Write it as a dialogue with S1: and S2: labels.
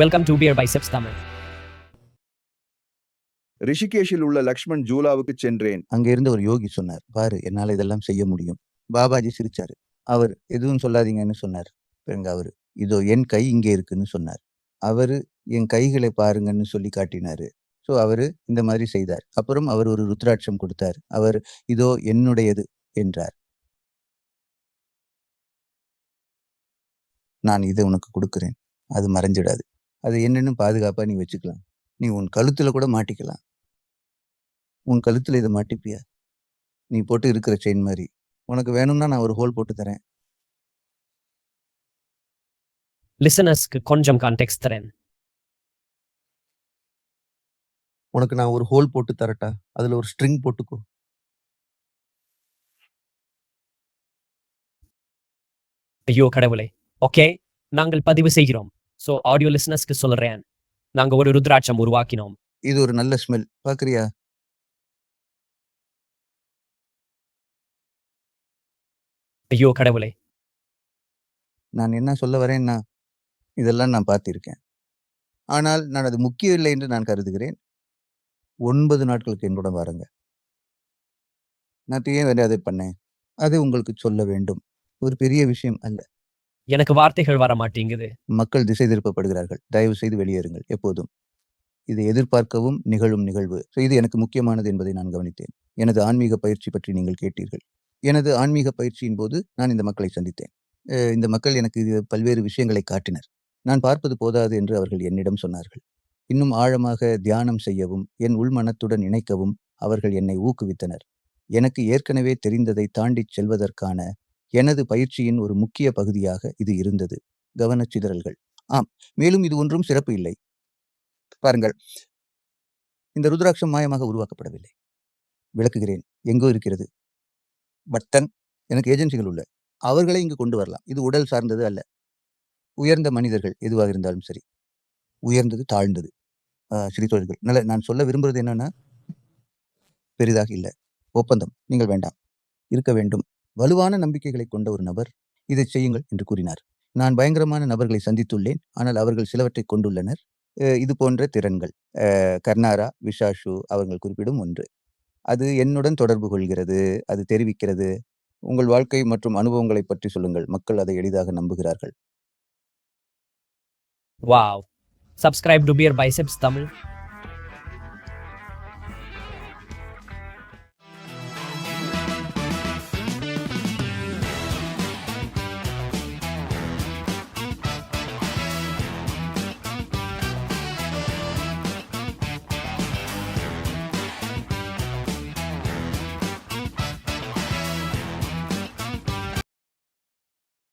S1: Welcome to Beer Biceps Tamil.
S2: ரிஷிகேஷில் உள்ள லக்ஷ்மண் ஜூலாவுக்கு சென்றேன்.
S3: அங்க இருந்த ஒரு யோகி சொன்னார் பாரு என்னால இதெல்லாம் செய்ய முடியும். பாபாஜி சிரிச்சாரு. அவர் எதுவும் சொல்லாதீங்கன்னு சொன்னார் பிறகு அவரு இதோ என் கை இங்கே இருக்குன்னு சொன்னார். அவரு என் கைகளை பாருங்கன்னு சொல்லி காட்டினாரு. ஸோ அவரு இந்த மாதிரி செய்தார். அப்புறம் அவர் ஒரு ருத்ராட்சம் கொடுத்தார். அவர் இதோ என்னுடையது என்றார். நான் இதை உனக்கு கொடுக்கிறேன். அது மறைஞ்சிடாது. அது என்னன்னு பாதுகாப்பா நீ வச்சுக்கலாம். நீ உன் கழுத்துல கூட மாட்டிக்கலாம். உன் கழுத்துல இதை மாட்டிப்பியா? நீ போட்டு இருக்கிற செயின் மாதிரி. உனக்கு வேணும்னா நான் ஒரு ஹோல் போட்டு தரேன்.
S1: லிசனர்ஸ்க்கு கொஞ்சம் கான்டெக்ட் தரேன்.
S3: உனக்கு நான் ஒரு ஹோல் போட்டு தரட்டா? அதுல ஒரு ஸ்ட்ரிங் போட்டுக்கோ.
S1: ஐயோ கடவுளே. ஓகே நாங்கள் பதிவு செய்கிறோம். ஸோ ஆடியோ லிசனர்ஸ்க்கு சொல்றேன். நாங்கள் ஒரு ருத்ராட்சம் உருவாக்கினோம்.
S3: இது ஒரு நல்ல ஸ்மெல் பாக்குறியா?
S1: ஐயோ கடவுளே.
S3: நான் என்ன சொல்ல வரேன்னா இதெல்லாம் நான் பார்த்திருக்கேன். ஆனால் நான் அது முக்கியம் இல்லை என்று நான் கருதுகிறேன். ஒன்பது நாட்களுக்கு என்னோட வாருங்க. நான் ஏன் வேற அதை பண்ணேன். அது உங்களுக்கு சொல்ல வேண்டும். ஒரு பெரிய விஷயம் அல்ல.
S1: எனக்கு வார்த்தைகள் வர மாட்டேங்குது
S3: மக்கள் திசை திருப்பப்படுகிறார்கள். தயவு செய்து வெளியேறுங்கள் எப்போதும். இது எதிர்பார்க்கவும் நிகழும் நிகழ்வு. இது எனக்கு முக்கியமானது என்பதை நான் கவனித்தேன். எனது ஆன்மீக பயிற்சி பற்றி நீங்கள் கேட்டீர்கள். எனது ஆன்மீக பயிற்சியின் போது நான் இந்த மக்களை சந்தித்தேன். இந்த மக்கள் எனக்கு இது பல்வேறு விஷயங்களை காட்டினர். நான் பார்ப்பது போதாது என்று அவர்கள் என்னிடம் சொன்னார்கள். இன்னும் ஆழமாக தியானம் செய்யவும் என் உள்மனத்துடன் இணைக்கவும் அவர்கள் என்னை ஊக்குவித்தனர். எனக்கு ஏற்கனவே தெரிந்ததை தாண்டிச் செல்வதற்கான எனது பயிற்சியின் ஒரு முக்கிய பகுதியாக இது இருந்தது. கவனச்சிதறல்கள் ஆம் மேலும் இது ஒன்றும் சிறப்பு இல்லை. பாருங்கள். இந்த ருத்ராட்சம் மாயமாக உருவாக்கப்படவில்லை. விளக்குகிறேன். எங்கோ இருக்கிறது. பட்டன் எனக்கு ஏஜென்சிகள் உள்ள. அவர்களை இங்கு கொண்டு வரலாம். இது உடல் சார்ந்தது அல்ல. உயர்ந்த மனிதர்கள் எதுவாக இருந்தாலும் சரி. உயர்ந்தது தாழ்ந்தது. ஆஹ் சிறிதொழில்கள் நல்ல நான் சொல்ல விரும்புறது என்னன்னா பெரிதாக இல்லை. ஒப்பந்தம். நீங்கள் வேண்டாம். இருக்க வேண்டும். வலுவான நம்பிக்கைகளை கொண்ட ஒரு நபர் இதை செய்யுங்கள் என்று கூறினார். நான் பயங்கரமான நபர்களை சந்தித்துள்ளேன். ஆனால் அவர்கள் சிலவற்றை கொண்டுள்ளனர். இது போன்ற திறன்கள். கர்னாரா விஷாஷு அவர்கள் குறிப்பிடும் ஒன்று. அது என்னுடன் தொடர்பு கொள்கிறது அது தெரிவிக்கிறது. உங்கள் வாழ்க்கை மற்றும் அனுபவங்களை பற்றி சொல்லுங்கள். மக்கள் அதை எளிதாக நம்புகிறார்கள்.
S1: Wow. Subscribe to beer biceps Tamil.